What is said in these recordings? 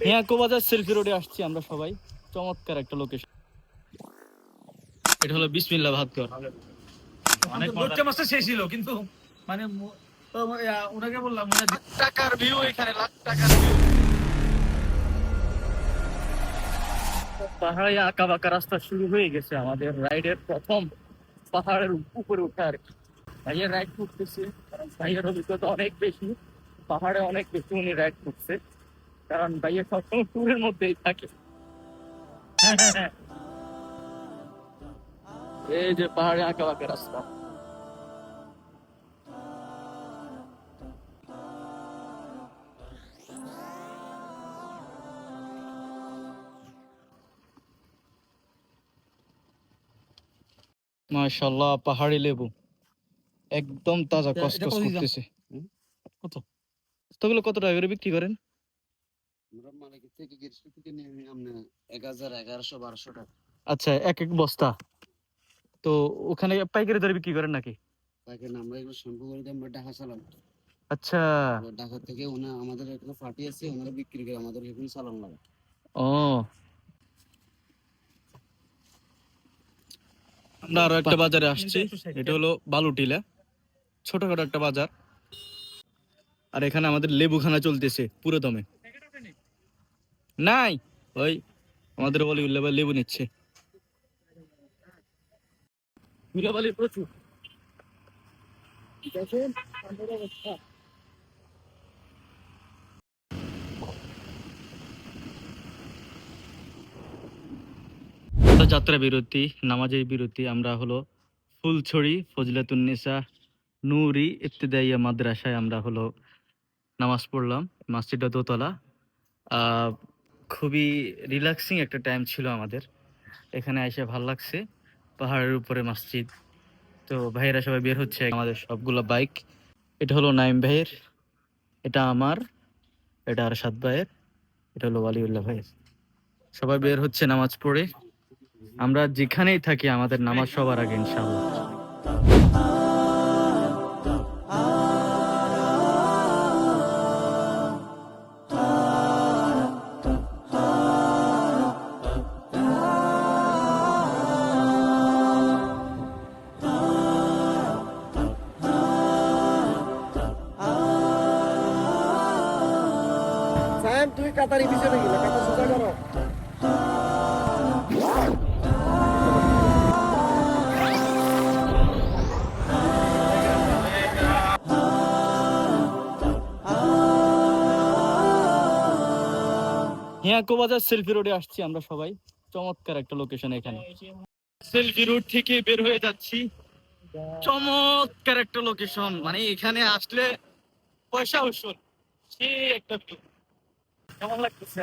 হ্যাঁ কোবাজার সেলফি রোডে আসছি আমরা সবাই। চমৎকার একটা লোকেশন এটা হলো বিসমিল্লাহ ভাতঘর। অনেক মজা। শেষ ছিল কিন্তু মানে মু- তো ওনাকে বললাম টাকার ভিউ এখানে লাখ টাকার ভিউ পাহাড়ে আঁকা বাঁকা রাস্তা শুরু হয়ে গেছে আমাদের রাইডের প্রথম পাহাড়ের উপরে উঠে আর কি। ভাইয়ের রাইড করতেছে। ভাইয়ের অভিজ্ঞতা অনেক বেশি। পাহাড়ে অনেক বেশি উনি রাইড করছে। কারণ ভাইয়ের সবসময় ট্যুরের মধ্যেই থাকে। এই যে পাহাড়ে আঁকা বাঁকা রাস্তা। মাশাল্লাহ পাহাড়ি লেবু। একদম তাজা কসকস? করতেছে। কত? তোগুলো কত টাকা করে বিক্রি করেন? আচ্ছা এক এক বস্তা। তো ওখানে পাইকারি দরে বিক্রি করেন নাকি? আমরা এগুলো শ্যাম্পু করে আমরা ঢাকা চালাম আচ্ছা। ঢাকা থেকে ওনা আমাদের এখানে ফাটি আছে ওনারা বিক্রি করে আমাদের এখানে চালান লাগে। ও। আমরা আরও একটা বাজারে আসছি এটা হলো বালুটিলা। ছোটখাটো একটা বাজার। আর এখানে আমাদের লেবুখানা চলতেছে পুরো দমে। নাই ওই আমাদের বলি লেবু লেবু নিচ্ছে। ধুলাবালি প্রচুর। যাত্রা বিরতি নামাজের বিরতি আমরা হলো ফুলছড়ি ফজলাতুন্নেসা নুরি ইবতেদাইয়া মাদ্রাসায় আমরা হলো নামাজ পড়লাম, মসজিদটা দোতলা। খুবই রিল্যাক্সিং একটা টাইম ছিল আমাদের। এখানে এসে ভালো লাগছে। পাহাড়ের উপরে মসজিদ। তো ভাইয়েরা সবাই বের হচ্ছে। আমাদের সবগুলো বাইক এটা হলো নাইম ভাইয়ের। এটা আমার। এটা আর সাত ভাইয়ের। এটা হলো ওয়ালিউল্লাহ ভাইয়ের। সবাই বের হচ্ছে নামাজ পড়ে। আমরা যেখানেই থাকি আমাদের নামাজ সবার আগে, ইনশাআল্লাহ। সাহেব তুই কাতারি পিছনে গেলে কাতা সোজা করো। হ্যাঁ কোবাজার সেলফি রোডে আসছি আমরা সবাই। চমৎকার একটা লোকেশন এখানে। সেলফি রোড থেকে বের হয়ে যাচ্ছি। চমৎকার একটা লোকেশন মানে এখানে আসলে পয়সা উসুল। সে একটা। কেমন লাগতেছে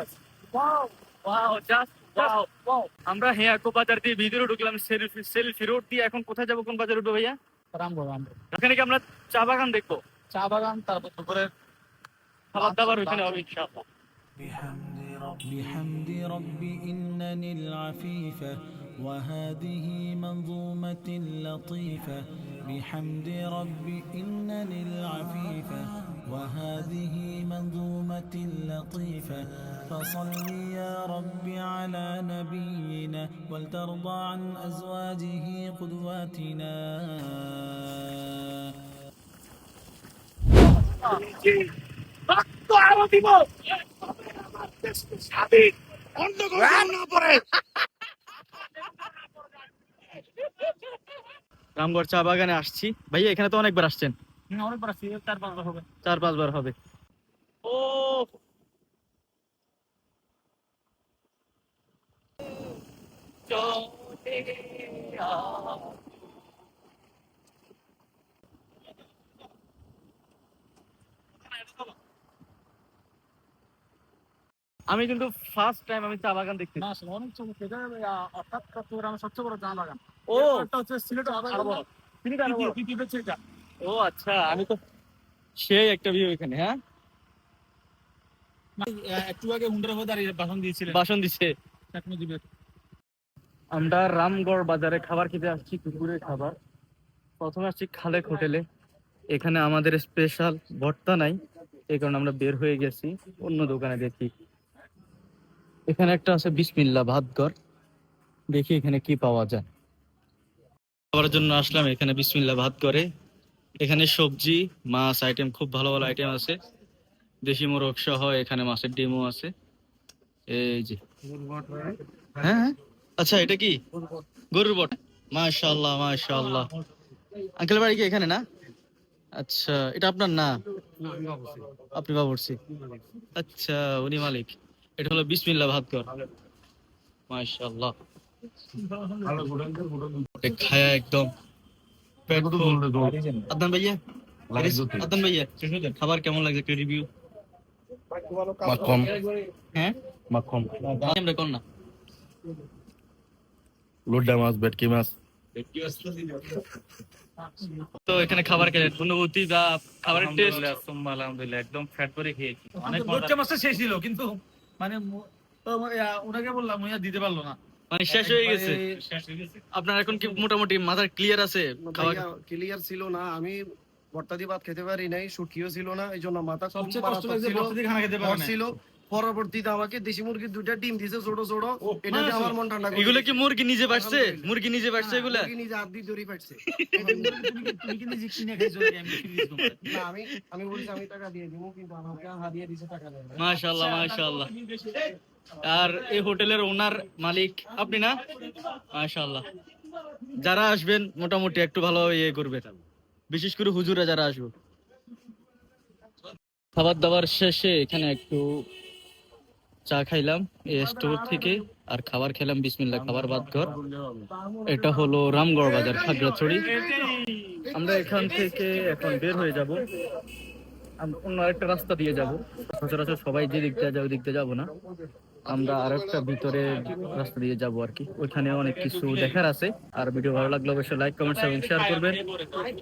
wow wow just wow wow আমরা হ্যাঁ বাজার দিয়ে ভিতরে ঢুকলাম সেলফি সেলফি রোড দিয়ে এখন কোথায় যাবো কোন বাজার উঠবো ভাইয়া রামবো রামবো এখানে কি আমরা চা বাগান দেখবো চা বাগান তারপর দুপুরে খাবার দাবার ওইখানে হবে ইনশাআল্লাহ بحمد رب بحمد ربي إنني العفيفة وهذه منظومة لطيفة بحمد ربي إنني العفيفة وهذه منظومة لطيفة. فصل يا رب على نبينا ولترضى عن أزواجه قدواتنا. রামগড় চা বাগানে আসছি। ভাইয়া এখানে তো অনেকবার আসছেন। অনেকবার আসছি চার পাঁচবার হবে। চার পাঁচবার হবে। ও! আমি কিন্তু ফার্স্ট টাইম আমি চা বাগান দেখতে অনেক চমৎকার এটা অর্থাৎ সবচেয়ে বড় চা বাগান। ও! একটা হচ্ছে সিলেটের আরও বড়। তিনি তো আরও বড়। তৃতীয়- তৃতীয় এটা ও আচ্ছা আমি তো সেই একটা ভিউ এখানে হ্যাঁ? একটু আগে হুন্ডার দাঁড়িয়ে ভাষণ দিয়েছিলেন। বাসন দিছে। আমরা রামগড় বাজারে খাবার খেতে আসছি কুকুরের খাবার। প্রথমে আসছি খালেক হোটেলে। এখানে আমাদের স্পেশাল ভর্তা নাই এই কারণে আমরা বের হয়ে গেছি। অন্য দোকানে দেখি। এখানে একটা আছে বিসমিল্লা ভাতঘর। দেখি এখানে কি পাওয়া যায়। খাবার জন্য আসলাম এখানে বিসমিল্লা ভাত করে এখানে সবজি মাছ আইটেম খুব ভালো ভালো আইটেম আছে। দেশি মোরগ সহ এখানে মাছের ডিমও আছে। এই যে। হ্যাঁ হ্যাঁ। আচ্ছা এটা কি? গরুর বট। মাশাআল্লাহ মাশাআল্লাহ। আঙ্কেল বাড়ি কি এখানে না? আচ্ছা এটা আপনার না? আপনি বাবুরছি আচ্ছা উনি মালিক। এটা হলো বিসমিল্লাহ ভাত কর মাশাআল্লাহ খায়া একদম পেট আদনান ভাইয়া আদনান ভাইয়া খাবার কেমন লাগছে একটু রিভিউ হ্যাঁ? মাখন আমরা কোন না। লোডা মাছ ভেটকি মাছ। তো এখানে খাবার খেলেন। অনুভূতি বা খাবারের টেস্ট আলহামদুলিল্লাহ একদম ফ্যাট করে খেয়েছি। অনেক লোকটা মাছটা শেষ ছিল কিন্তু মানে ওনাকে বললাম ওইয়া দিতে পারল না। মানে শেষ হয়ে গেছে? শেষ হয়ে গেছে। আপনার এখন কি মোটামুটি মাথার ক্লিয়ার আছে? ক্লিয়ার ছিল না। আমি ভর্তা দিয়ে ভাত খেতে পারি নাই শুটকিও ছিল না এই জন্য মাথা সবচেয়ে কষ্ট লাগছে ছিল। দিয়ে খানা খেতে পারে ছিল। পরবর্তীতে আমাকে দেশি মুরগির দুইটা ডিম দিছে ছোট ছোট। ও, এটাতে আমার মন ঠান্ডা করে এগুলো কি মুরগি নিজে বাড়ছে মুরগি নিজে বাড়ছে এগুলা? মুরগি নিজে হাত দিয়ে দড়ি পাইছে তুমি কি- নিজে কিনে খাইছো? না আমি আমি বলছি আমি টাকা দিয়ে দিব কিন্তু আমাকে হারিয়ে দিছে টাকা দেয় মাশাআল্লাহ মাশাআল্লাহ। আর এই হোটেলের ওনার মালিক আপনি না? মাশাআল্লাহ। যারা আসবেন মোটামুটি একটু ভালো ইয়ে করবেন বিশেষ করে হুজুরা যারা আসবে। খাবার দাবার শেষে এখানে একটু চা খাইলাম এই স্টোর থেকে, আর খাবার খেলাম, বিসমিল্লাহ, খাবার বাদ ঘর। এটা হলো রামগড় বাজার, খাগড়াছড়ি। আমরা এখান থেকে এখন বের হয়ে যাব। অন্য আরেকটা রাস্তা দিয়ে যাব। সচরাচর সবাই যে দিক দিয়ে যায়, ওই দিক দিয়ে যাব না। আমরা আরেকটা ভিতরে রাস্তা দিয়ে যাব আর কি। ওইখানে অনেক কিছু দেখার আছে। আর ভিডিও ভালো লাগলে অবশ্যই লাইক কমেন্টস এবং শেয়ার করবেন।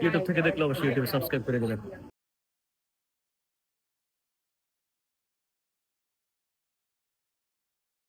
ইউটিউব থেকে দেখলে অবশ্যই ইউটিউব সাবস্ক্রাইব করে দেবেন।